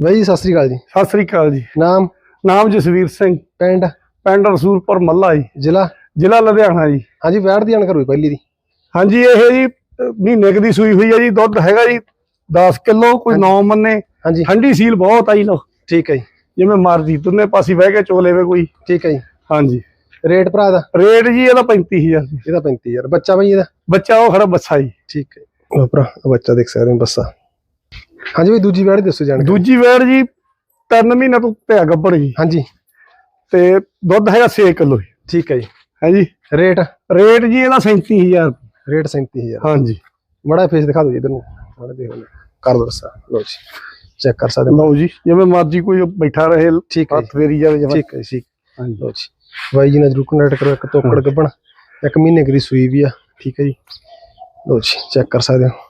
ਬਾਈ ਜੀ ਸਤਿ ਸ੍ਰੀ ਅਕਾਲ ਜੀ। ਸਤਿ ਸ੍ਰੀ ਅਕਾਲ ਜੀ। ਨਾਮ? ਨਾਮ ਜਸਵੀਰ ਸਿੰਘ। ਪਿੰਡ? ਪਿੰਡ ਰਸੂਲਪੁਰ ਮੱਲਾ ਜੀ। ਜ਼ਿਲ੍ਹਾ? ਜ਼ਿਲ੍ਹਾ ਲੁਧਿਆਣਾ ਜੀ। ਹਾਂਜੀ ਵੈਟ ਦੀ ਜਾਣਕਾਰੀ ਹੋਈ ਪਹਿਲੀ ਦੀ। ਹਾਂਜੀ ਇਹ ਜੀ ਮਹੀਨੇ ਦੀ ਸੂਈ ਹੋਈ ਹੈ ਜੀ ਦੁੱਧ ਹੈਗਾ ਜੀ 10 ਕਿਲੋ ਕੋਈ 9 ਮੰਨੇ। ਹਾਂਜੀ। ਠੰਡੀ ਸੀਲ ਬਹੁਤ ਆਈ ਲੋ। ਠੀਕ ਹੈ ਜੀ। ਜਿਵੇਂ ਮਰਜ਼ੀ ਤੁੰਨੇ ਪਾਸੇ ਬਹਿ ਕੇ ਚੋ ਲੇਵੇ ਕੋਈ। ਠੀਕ ਹੈ ਜੀ। ਹਾਂਜੀ। ਰੇਟ ਭਰਾ ਦਾ? ਰੇਟ ਜੀ ਇਹਦਾ 35000 ਜੀ। ਇਹਦਾ 35000 ਬੱਚਾ ਬਾਈ ਇਹਦਾ? ਬੱਚਾ ਉਹ ਖੜਾ ਬੱਸਾ ਜੀ। ਠੀਕ ਹੈ ਲਓ ਭਰਾ ਬੱਚਾ ਦੇਖ ਸਕਦੇ ਹੋ ਬੱਸਾ। ਹਾਂਜੀ ਬਾਈ ਦੂਜੀ ਵੈਟ ਦੱਸੋ ਜਾਣਕਾਰੀ। ਦੂਜੀ ਵੇੜ ਜੀ 3 ਮਹੀਨੇ ਤੋਂ ਪਿਆ ਗੱਬੜ ਜੀ। ਹਾਂਜੀ। ਤੇ ਦੁੱਧ ਹੈਗਾ 6 ਕਿਲੋ ਠੀਕ ਹੈ ਜੀ। ਹਾਂਜੀ ਰੇਟ? ਰੇਟ ਜੀ ਇਹਦਾ 37000 ਰੇਟ 37000 ਹਾਂਜੀ। ਮੜਾ ਫੇਸ ਦਿਖਾ ਦਿਓ ਜੀ ਇਧਰ ਨੂੰ। ਮੜਾ ਦੇਖੋ ਕਰ ਦੋ ਦੱਸਾ। ਲਓ ਜੀ। ਚੈੱਕ ਕਰ ਸਕਦੇ ਲਓ ਜੀ ਜਿਵੇਂ ਮਰਜ਼ੀ ਕੋਈ ਬੈਠਾ ਰਹੇ ਠੀਕ ਹੈ ਹੱਥ ਫੇਰੀ ਜਾਵੇ ਜਿਵੇਂ ਠੀਕ ਹੈ ਠੀਕ। ਹਾਂਜੀ। ਲਓ ਜੀ। ਬਾਈ ਜੀ ਨਾਲ ਜਰੂਰ ਕਨੈਕਟ ਕਰੋ ਇੱਕ ਤੋਕੜ ਗੱਬਣ। ਇੱਕ ਮਹੀਨੇ ਦੀ ਸੂਈ ਵੀ ਆ। ਠੀਕ ਹੈ ਜੀ। ਲਓ ਜੀ ਚੈੱਕ ਕਰ ਸਕਦੇ ਹੋ।